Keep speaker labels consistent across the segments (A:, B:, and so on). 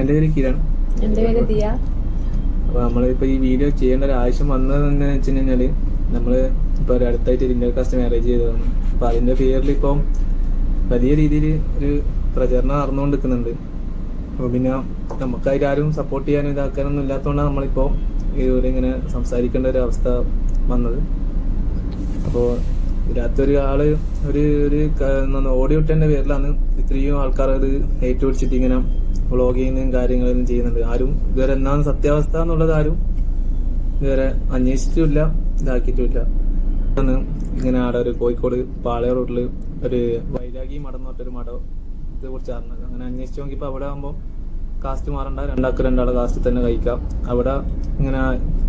A: എന്റെ പേര് കിരൺ.
B: എന്റെ പേര് ദിയ.
A: അപ്പോൾ നമ്മളിപ്പോൾ ഈ വീഡിയോ ചെയ്യേണ്ട ഒരു ആവശ്യം വന്നത് എന്താ വെച്ച് കഴിഞ്ഞാൽ നമ്മൾ ഇപ്പോൾ ഒരു അടുത്തായിട്ട് ഇന്ത്യ കാസ്റ്റ് മാരേജ് ചെയ്തതാണ്. അപ്പോൾ അതിന്റെ പേരിൽ ഇപ്പം വലിയ രീതിയിൽ ഒരു പ്രചരണം നടന്നുകൊണ്ട് നിൽക്കുന്നുണ്ട് അപ്പോൾ പിന്നെ നമുക്കായിട്ട് ആരും സപ്പോർട്ട് ചെയ്യാനും ഇതാക്കാനൊന്നും ഇല്ലാത്തതുകൊണ്ടാണ് നമ്മളിപ്പോൾ ഇതുവരെ ഇങ്ങനെ സംസാരിക്കേണ്ട ഒരു അവസ്ഥ വന്നത്. അപ്പോൾ ഇതിനകത്തൊരു ആൾ ഒരു ഒരു ഓടി വിട്ടേന്റെ പേരിലാണ് ഇത്രയും ആൾക്കാർ അത് ഏറ്റുപിടിച്ചിട്ട് ഇങ്ങനെ വ്ളോഗ് കാര്യങ്ങളും ചെയ്യുന്നുണ്ട്. ആരും ഇതുവരെ എന്താണ് സത്യാവസ്ഥ എന്നുള്ളത് ആരും ഇതുവരെ അന്വേഷിച്ചിട്ടില്ല ഇതാക്കിയിട്ടില്ല. ഇങ്ങനെ ആടെ ഒരു കോഴിക്കോട് പാളയ റോഡിൽ ഒരു വൈരാഗി മഠം എന്ന് പറഞ്ഞൊരു മഠം ഇതേ കുറിച്ച് അറിഞ്ഞത് അങ്ങനെ അന്വേഷിച്ച് നോക്കിയപ്പോൾ അവിടെ ആകുമ്പോൾ കാസ്റ്റ് മാറണ്ട രണ്ടാൾക്ക് രണ്ടാളെ കാസ്റ്റ് തന്നെ കഴിക്കാം. അവിടെ ഇങ്ങനെ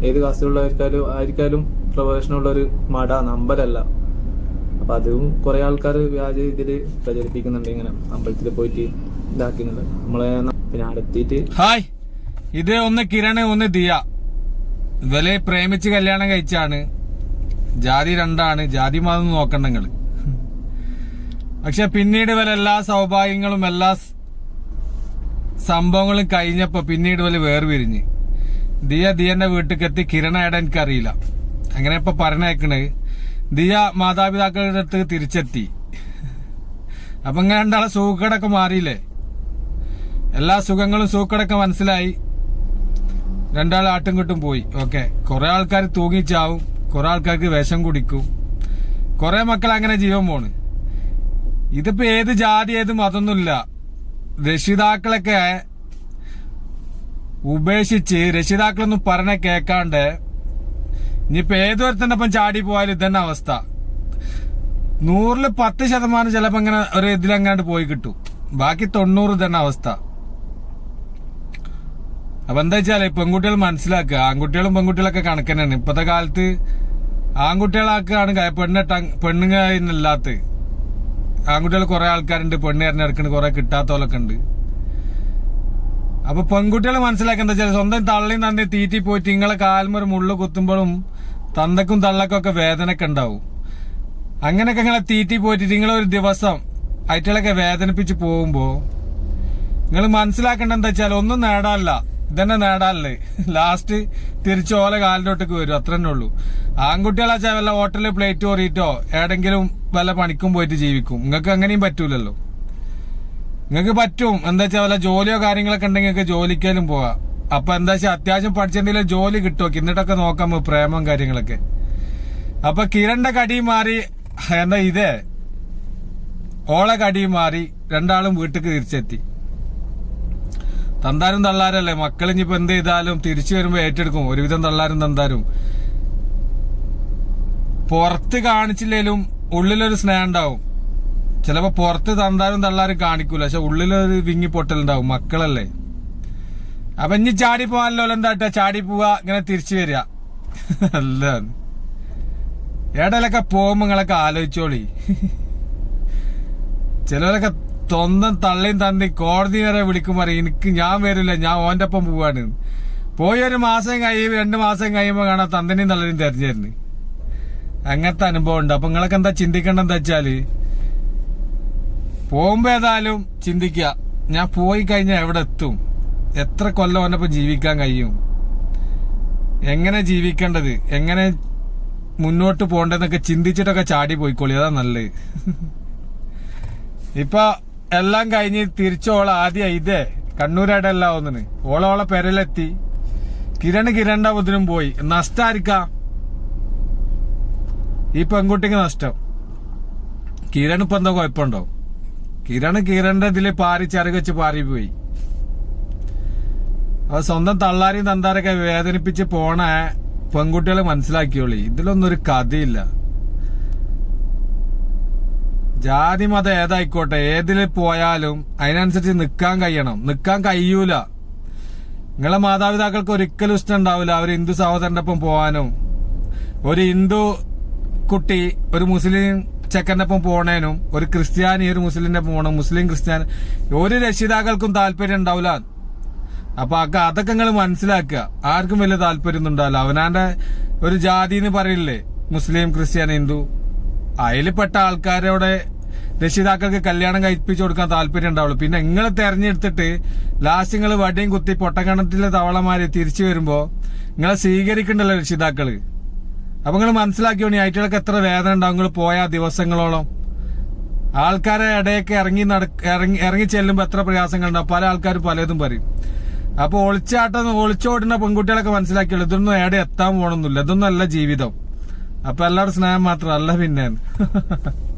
A: ഏത് കാസ്റ്റിലുള്ളവർക്കായാലും ആയിരിക്കാലും പ്രൊഫഷനുള്ള ഒരു മഠ നമ്പരല്ല അപ്പൊ അതും കുറെ ആൾക്കാർ വ്യാജ ഇതിൽ പ്രചരിപ്പിക്കുന്നുണ്ട് ഇങ്ങനെ അമ്പലത്തിൽ പോയിട്ട്. ഇതാക്കുന്നുണ്ട് നമ്മളെ പിന്നെ അടുത്തിട്ട്
C: ഹായ്. ഇത് ഒന്ന് കിരണ് ഒന്ന് ദിയ. ഇവലെ പ്രേമിച്ച് കല്യാണം കഴിച്ചാണ്. ജാതി രണ്ടാണ്. ജാതി മതം നോക്കണ്ട നിങ്ങൾ. പക്ഷെ പിന്നീട് ഇവരെ എല്ലാ സൗഭാഗ്യങ്ങളും എല്ലാ സംഭവങ്ങളും കഴിഞ്ഞപ്പോ പിന്നീട് ഇവർ വേർപിരിഞ്ഞ്. ദിയ ദിയന്റെ വീട്ടിൽ എത്തി എനിക്ക് എനിക്കറിയില്ല. അങ്ങനെ ഇപ്പൊ പറഞ്ഞേക്കണ് ദിയ മാതാപിതാക്കളുടെ അടുത്ത് തിരിച്ചെത്തി. അപ്പൊ ഇങ്ങനെ രണ്ടാളെ സൂക്കേടൊക്കെ മാറിയില്ലേ? എല്ലാ സുഖങ്ങളും സൂക്കടൊക്കെ മനസ്സിലായി. രണ്ടാൾ ആട്ടും കിട്ടും പോയി. ഓക്കെ. കുറെ ആൾക്കാർ തൂങ്ങിച്ചാവും. കുറെ ആൾക്കാർക്ക് വിഷം കുടിക്കും. കുറെ മക്കൾ അങ്ങനെ ജീവൻ പോണ്. ഇതിപ്പോ ഏത് ജാതി ഏത് മതമൊന്നുമില്ല രക്ഷിതാക്കളൊക്കെ ഉപേക്ഷിച്ച് രക്ഷിതാക്കളൊന്നും പറഞ്ഞ കേക്കാണ്ട് ഇനിയിപ്പോ ഏതൊരുത്തന്റെ ഒപ്പം ചാടി പോയാലും ഇതന്നെ അവസ്ഥ. നൂറിൽ പത്ത് ശതമാനം ചിലപ്പോ അങ്ങനെ ഒരു ഇതിലെങ്ങാണ്ട് പോയി കിട്ടും. ബാക്കി തൊണ്ണൂറ് തന്നെ അവസ്ഥ. അപ്പൊ എന്താ വെച്ചാൽ പെൺകുട്ടികൾ മനസ്സിലാക്കുക. ആൺകുട്ടികളും പെൺകുട്ടികളൊക്കെ കണക്ക് തന്നെയാണ് ഇപ്പത്തെ കാലത്ത് ആൺകുട്ടികളാക്കുകയാണ് പെണ്ണിട്ട പെണ്ണുങ്ങളില്ലാത്ത ആൺകുട്ടികൾ കുറെ ആൾക്കാരുണ്ട്. പെണ്ണ് എറിഞ്ഞെടുക്കുന്നുണ്ട് കുറെ കിട്ടാത്തവരൊക്കെ ഉണ്ട്. അപ്പൊ പെൺകുട്ടികൾ മനസ്സിലാക്കുക എന്താ വെച്ചാൽ സ്വന്തം തള്ളിയും തന്നെ തീറ്റി പോയിട്ട് നിങ്ങളെ കാൽമൊരു മുള്ളു കുത്തുമ്പോഴും തന്തക്കും തള്ളക്കും ഒക്കെ വേദനയൊക്കെ ഉണ്ടാവും. അങ്ങനെയൊക്കെ നിങ്ങളെ തീറ്റി പോയിട്ട് നിങ്ങളൊരു ദിവസം അയറ്റുകളൊക്കെ വേദനിപ്പിച്ച് പോകുമ്പോ നിങ്ങൾ മനസ്സിലാക്കേണ്ട എന്താ വെച്ചാൽ ഒന്നും നേടാനല്ല. ഇതന്നെ നേടാനല്ലേ ലാസ്റ്റ് തിരിച്ചു ഓല കാലിലോട്ടേക്ക് വരും അത്ര തന്നെ ഉള്ളൂ ആൺകുട്ടികളാച്ചാൽ വല്ല ഹോട്ടലിൽ പ്ലേറ്റ് കോറിയിട്ടോ ഏടെങ്കിലും വല്ല പണിക്കും പോയിട്ട് ജീവിക്കും. നിങ്ങൾക്ക് അങ്ങനെയും പറ്റൂലല്ലോ. നിങ്ങൾക്ക് പറ്റും. എന്താ വെച്ചാൽ വല്ല ജോലിയോ കാര്യങ്ങളൊക്കെ ഉണ്ടെങ്കിൽ നിങ്ങൾക്ക് ജോലിക്കാലും പോവാം. അപ്പൊ എന്താ വെച്ചാൽ അത്യാവശ്യം പഠിച്ചെന്തെങ്കിലും ജോലി കിട്ടുമോ എന്നിട്ടൊക്കെ നോക്കാം പ്രേമം കാര്യങ്ങളൊക്കെ. അപ്പൊ കിരണിന്റെ കടിയും മാറി എന്താ ഇതേ? ഓളെ കടിയും മാറി രണ്ടാളും വീട്ടിക്ക് തിരിച്ചെത്തി. തന്താരും തള്ളാരല്ലേ? മക്കൾ ഇനിയിപ്പോ എന്ത് ചെയ്താലും തിരിച്ചു വരുമ്പോ ഏറ്റെടുക്കും. ഒരുവിധം തള്ളാരും തന്താരും പുറത്ത് കാണിച്ചില്ലേലും ഉള്ളിലൊരു സ്നേഹം ഉണ്ടാവും. ചിലപ്പോ പുറത്ത് തന്താരും തള്ളാരും കാണിക്കൂല. പക്ഷെ ഉള്ളിലൊരു വിങ്ങി പൊട്ടലുണ്ടാവും മക്കളല്ലേ. അപ്പൊ ഇനി ചാടി പോവാനല്ലോ എന്താട്ടാ? ചാടി പോവുക ഇങ്ങനെ തിരിച്ചു വരിക. അല്ല ഏടലൊക്കെ പോകുമ്പോ നിങ്ങളൊക്കെ ആലോചിച്ചോളി. ചിലരൊക്കെ സ്വന്തം തള്ളിയും തന്നി കോടതി വരെ വിളിക്കും പറയും എനിക്ക് ഞാൻ വരില്ല ഞാൻ ഓന്റെ ഒപ്പം പോവാണ്. പോയി ഒരു മാസം കഴിയും രണ്ട് മാസം കഴിയുമ്പോൾ കാണാൻ തന്തനെയും തള്ളനെയും തെരഞ്ഞിരുന്നു. അങ്ങനത്തെ അനുഭവം ഉണ്ട്. അപ്പൊ നിങ്ങളൊക്കെ എന്താ ചിന്തിക്കേണ്ടത് എന്താ വെച്ചാൽ പോകുമ്പോ ഏതായാലും ചിന്തിക്കുക. ഞാൻ പോയി കഴിഞ്ഞാൽ എവിടെ എത്തും? എത്ര കൊല്ലം ഓനപ്പം ജീവിക്കാൻ കഴിയും? എങ്ങനെ ജീവിക്കേണ്ടത്? എങ്ങനെ മുന്നോട്ട് പോകേണ്ടതെന്നൊക്കെ ചിന്തിച്ചിട്ടൊക്കെ ചാടി പോയിക്കോളി. അതാ നല്ലത്. ഇപ്പൊ എല്ലാം കഴിഞ്ഞ് തിരിച്ചോള ആദ്യം ഇതേ. എല്ലാം ഒന്നിന് ഓളോളെ പെരലെത്തി കിരണ് കിരണ്ട ബുദ്ധിനും പോയി. നഷ്ടായിരിക്കാം? ഈ പെൺകുട്ടിക്ക് നഷ്ടം. കിരൺ ഇപ്പൊ എന്താ കുഴപ്പമുണ്ടോ? കിരൺ കിരണിന്റെ ഇതിൽ പാറി ചരക വെച്ച് പാറി പോയി. അത് സ്വന്തം തള്ളാരെയും തന്താരൊക്കെ വേദനിപ്പിച്ച് പോണ പെൺകുട്ടികളെ മനസ്സിലാക്കിയോളി. ഇതിലൊന്നും ഒരു കഥയില്ല. ജാതി മതം ഏതായിക്കോട്ടെ ഏതിൽ പോയാലും അതിനനുസരിച്ച് നിൽക്കാൻ കഴിയണം. നിൽക്കാൻ കഴിയൂല. നിങ്ങളെ മാതാപിതാക്കൾക്ക് ഒരിക്കലും ഇഷ്ടം ഉണ്ടാവില്ല അവർ ഹിന്ദു സഹോദരന്റെ ഒപ്പം പോവാനും. ഒരു ഹിന്ദു കുട്ടി ഒരു മുസ്ലിം ചെക്കന്റെ ഒപ്പം പോണേനും ഒരു ക്രിസ്ത്യാനി ഒരു മുസ്ലിന്റെ ഒപ്പം പോകണം മുസ്ലിം ക്രിസ്ത്യാനി ഒരു രക്ഷിതാക്കൾക്കും താല്പര്യം ഉണ്ടാവില്ല അപ്പൊ അതൊക്കെ നിങ്ങൾ മനസ്സിലാക്കുക. ആർക്കും വലിയ താല്പര്യം ഒന്നും ഉണ്ടാവില്ല. അവനാന്റെ ഒരു ജാതി എന്ന് പറയില്ലേ? മുസ്ലിം ക്രിസ്ത്യാനി ഹിന്ദു. അതിൽപ്പെട്ട ആൾക്കാരോടെ രക്ഷിതാക്കൾക്ക് കല്യാണം കഴിപ്പിച്ചു കൊടുക്കാൻ താല്പര്യം ഉണ്ടാവുള്ളൂ. പിന്നെ നിങ്ങൾ തെരഞ്ഞെടുത്തിട്ട് ലാസ്റ്റ് നിങ്ങൾ വടിയും കുത്തി പൊട്ടക്കണത്തിലെ തവളമാരെ തിരിച്ചു വരുമ്പോ നിങ്ങളെ സ്വീകരിക്കണ്ടല്ലോ രക്ഷിതാക്കൾ. അപ്പൊ നിങ്ങൾ മനസ്സിലാക്കിയോണി ആയിട്ടുകൾക്ക് എത്ര വേദന ഉണ്ടാവും? നിങ്ങൾ പോയ ദിവസങ്ങളോളം. ആൾക്കാരെ ഇടയൊക്കെ ഇറങ്ങി നട ഇറങ്ങി ഇറങ്ങി ചെല്ലുമ്പോ എത്ര പ്രയാസങ്ങളുണ്ടാവും പല ആൾക്കാരും പലതും പറയും. അപ്പൊ ഒളിച്ചാട്ടം ഒളിച്ചോടുന്ന പെൺകുട്ടികളൊക്കെ മനസ്സിലാക്കിയുള്ളൂ ഇതൊന്നും എവിടെ എത്താൻ പോകണമെന്നില്ല ഇതൊന്നും അല്ല ജീവിതം. അപ്പൊ എല്ലാവരുടെ സ്നേഹം മാത്രമല്ല പിന്നെ.